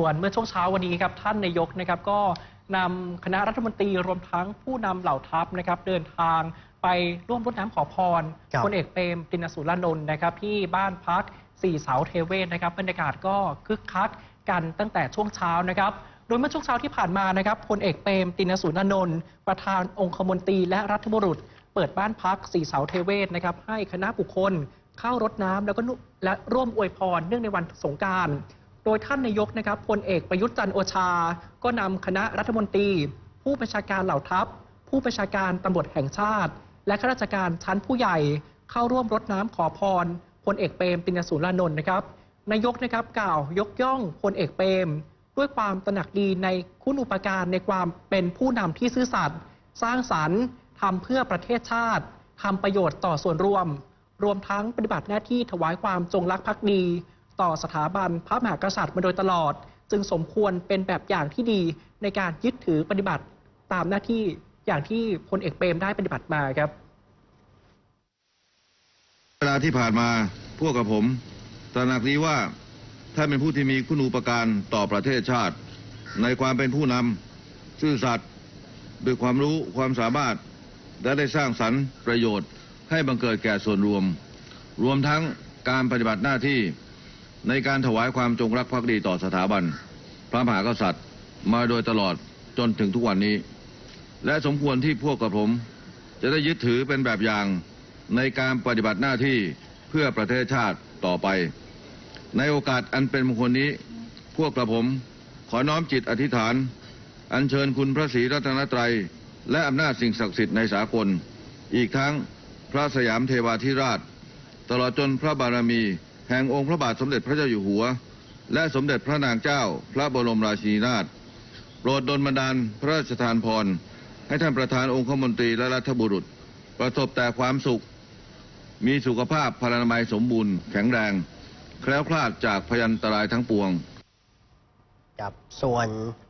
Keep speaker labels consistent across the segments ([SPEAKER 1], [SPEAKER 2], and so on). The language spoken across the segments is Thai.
[SPEAKER 1] ส่วนเมื่อช่วงเช้าวันนี้ครับท่านนายกนะครับก็นำคณะรัฐมนตรีรวมทั้งผู้นำเหล่าทัพนะครับเดินทางไปร่วมรดน้ำขอพร
[SPEAKER 2] ครับ
[SPEAKER 1] พลเอกเปรมตินสุรานนท์นะครับที่บ้านพักสี่เสาเทเวศนะครับบรรยากาศก็คึกคักกันตั้งแต่ช่วงเช้านะครับ โดยเมื่อช่วงเช้าที่ผ่านมานะครับพลเอกเปรมตินสุรานนท์ประธานองคมนตรีและรัฐบุรุษ เปิดบ้านพักสี่เสาเทเวศนะครับให้คณะบุคคลเข้ารดน้ำแล้วก็นุและร่วมอวยพรเนื่องในวันสงกราร โดยท่านนายกนะครับพลเอกประยุทธ์จันทร์โอชา ก็นำคณะรัฐมนตรี ผู้บัญชาการเหล่าทัพ ผู้บัญชาการตำรวจแห่งชาติ และข้าราชการชั้นผู้ใหญ่เข้าร่วมรดน้ำขอพรพลเอกเปรมตินสุรานนท์นะครับนายกนะครับกล่าวยกย่องพลเอกเปรม ด้วยความตระหนักดีในคุณอุปการในความเป็นผู้นำที่ซื่อสัตย์สร้างสรรค์ทำเพื่อประเทศชาติทำประโยชน์ต่อส่วนรวม รวมทั้งปฏิบัติหน้าที่ถวายความจงรักภักดี ต่อสถาบันพระมหากษัตริย์มาโดยตลอด จึงสมควรเป็นแบบอย่างที่ดีในการยึดถือปฏิบัติตามหน้าที่อย่างที่พลเอกเปรมได้ปฏิบัติมาครับ
[SPEAKER 3] เวลาที่ผ่านมาพวกกับผมตระหนักดีว่าท่านเป็นผู้ที่มีคุณูปการต่อประเทศชาติ ในความเป็นผู้นำซื่อสัตย์ด้วยความรู้ความสามารถ และได้สร้างสรรค์ประโยชน์ให้บังเกิดแก่ส่วนรวม รวมทั้งการปฏิบัติหน้าที่ ในการถวายความจงรักภักดีต่อสถาบัน พระมหากษัตริย์มาโดยตลอดจนถึงทุกวันนี้ และสมควรที่พวกกับผม จะได้ยึดถือเป็นแบบอย่างในการปฏิบัติหน้าที่เพื่อประเทศชาติต่อไป ในโอกาสอันเป็นมงคลนี้ พวกกระผม ขอน้อมจิตอธิษฐาน อัญเชิญคุณพระศรีรัตนตรัย และอำนาจสิ่งศักดิ์สิทธิ์ในสากล อีกทั้งพระสยามเทวาธิราช ตลอดจนพระบารมี แห่งองค์พระบาทสมเด็จพระเจ้าอยู่หัว และสมเด็จพระนางเจ้าพระบรมราชินีนาถโปรดดลบันดาลพระราชทานพร ให้ท่านประธานองคมนตรีและรัฐบุรุษ ประสบแต่ความสุข มีสุขภาพพลานามัยสมบูรณ์แข็งแรง แคล้วคลาดจากพยันตรายทั้งปวง
[SPEAKER 2] ครับส่วน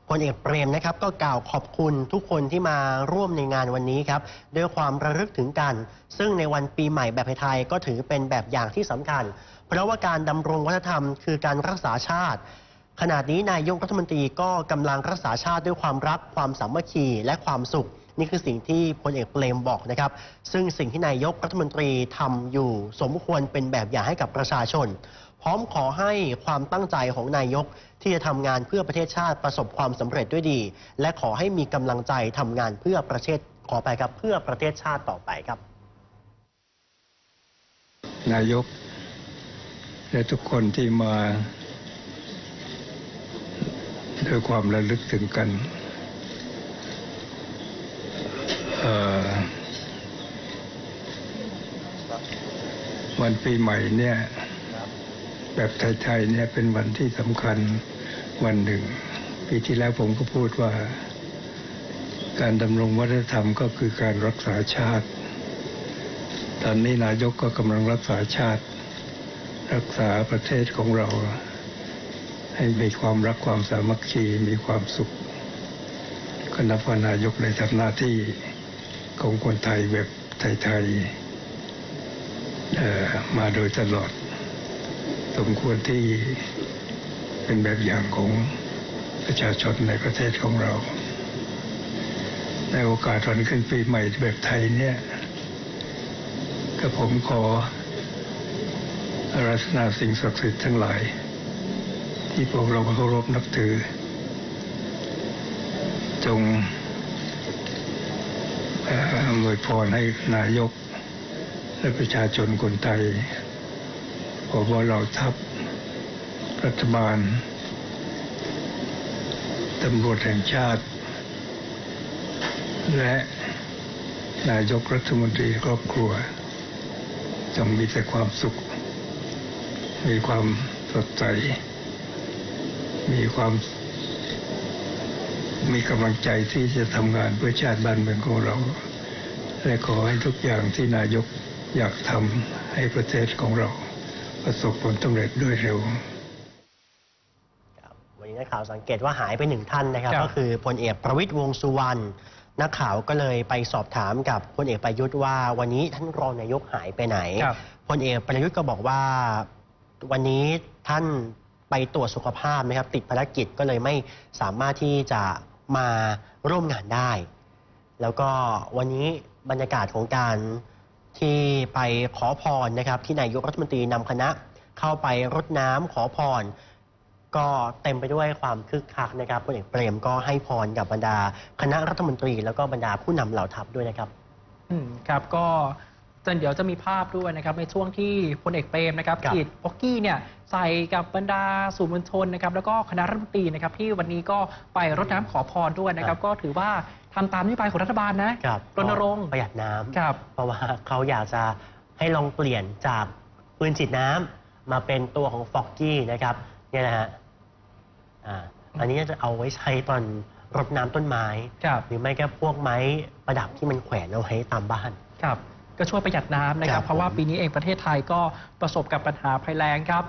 [SPEAKER 2] พลเอกเปรมนะครับก็กล่าวขอบคุณทุกคนที่มาร่วมในงานวันนี้ครับด้วยความระลึกถึงกัน ซึ่งในวันปีใหม่แบบไทยก็ถือเป็นแบบอย่างที่สำคัญ เพราะว่าการดำรงวัฒนธรรมคือการรักษาชาติ ขณะนี้นายกรัฐมนตรีก็กำลังรักษาชาติด้วยความรักความสามัคคีและความสุข นี่คือสิ่งที่พลเอกเปรมบอกนะครับ ซึ่งสิ่งที่นายกรัฐมนตรีทำอยู่ สมควรเป็นแบบอย่างให้กับประชาชน ร้อมขอให้ความตั้งใจของนายกที่จะทำงานเพื่อประเทศชาติประสบความสำเร็จด้วยดี และขอให้มีกำลังใจทำงานเพื่อประเทศขอไปครับเพื่อประเทศชาติต่อไปครับ
[SPEAKER 4] นายก และทุกคนที่มาด้วยความระลึกถึงกันวันปีใหม่เนี่ย แบบไทยๆเนี่ยเป็นวันที่สำคัญวันหนึ่ง ปีที่แล้วผมก็พูดว่า การดำรงวัฒนธรรมก็คือการรักษาชาติ ตอนนี้นายกก็กำลังรักษาชาติ รักษาประเทศของเรา ให้มีความรักความสามัคคีมีความสุขก็นับว่านายกได้ทำหน้าที่ของคนไทยแบบไทยๆมาโดยตลอด สมควรที่เป็นแบบอย่างของประชาชนในประเทศของเรา ในโอกาสวันขึ้นปีใหม่แบบไทยเนี่ยก็ผมขออาราธนาสิ่งศักดิ์สิทธิ์ทั้งหลาย ที่พวกเราเคารพนับถือ จงเอ่ออำนวยพรให้นายกและประชาชนคนไทย ขอว่าเราทัพ รัฐบาลตำรวจแห่งชาติ และนายกรัฐมนตรีครอบครัวจงมีแต่ความสุข มีความสดใส มีความ มีกำลังใจที่จะทำงานเพื่อชาติบ้านเมืองของเรา และขอให้ทุกอย่างที่นายกอยากทำให้ประเทศของเรา ประสบผลสำเร็จด้วยเร็ว
[SPEAKER 2] ครับวันนี้นักข่าวสังเกตว่าหายไปหนึ่งท่านนะครับ
[SPEAKER 1] ครับ
[SPEAKER 2] ก็คือพลเอกประวิตยวงษ์สุวรรณนักข่าวก็เลยไปสอบถามกับพลเอกประยุทธ์ว่า วันนี้ท่านรองนายกหายไปไหน
[SPEAKER 1] ครับ
[SPEAKER 2] พลเอกประยุทธ์ก็บอกว่า วันนี้ท่านไปตรวจสุขภาพนะครับติดภารกิจก็เลยไม่สามารถที่จะมาร่วมงานได้ แล้วก็วันนี้บรรยากาศของการ ที่ไปขอพรนะครับ ที่นายกรัฐมนตรีนำคณะเข้าไปรดน้ำขอพร ก็เต็มไปด้วยความคึกคักนะครับพลเอกเปรมก็ให้พรกับบรรดา คณะรัฐมนตรี แล้วก็บรรดาผู้นำเหล่าทัพด้วยนะครับ
[SPEAKER 1] อืมครับก็จะเดี๋ยวจะมีภาพด้วยนะครับในช่วงที่พลเอกเปรมนะครับ
[SPEAKER 2] ครับ
[SPEAKER 1] ขีดพ็อกกี้เนี่ยใส่กับบรรดาสื่อมวลชนนะครับแล้วก็คณะรัฐมนตรีนะครับที่วันนี้ก็ไปรดน้ำขอพรด้วยนะครับ ก็ถือว่า ทำตามนโยบายของรัฐบาลนะครับรณรงค์
[SPEAKER 2] ประหยัดน้ำ
[SPEAKER 1] ครับ
[SPEAKER 2] เพราะว่าเขาอยากจะให้ลองเปลี่ยนจากปืนฉีดน้ำมาเป็นตัวของฟอกกี้นะครับเนี่ยนะฮะอ่าอันนี้จะเอาไว้ใช้ตอนรดน้ำต้นไม้
[SPEAKER 1] ครับ
[SPEAKER 2] หรือไม่ก็พวกไม้ประดับที่มันแขวนเอาไว้ตามบ้าน
[SPEAKER 1] ครับก็ช่วยประหยัดน้ำนะค
[SPEAKER 2] ครั
[SPEAKER 1] รั
[SPEAKER 2] บบ
[SPEAKER 1] เพราะว่า
[SPEAKER 2] ผม
[SPEAKER 1] ปีนี้เองประเทศไทยก็ประสบกับปัญหาภัยแล้งครับ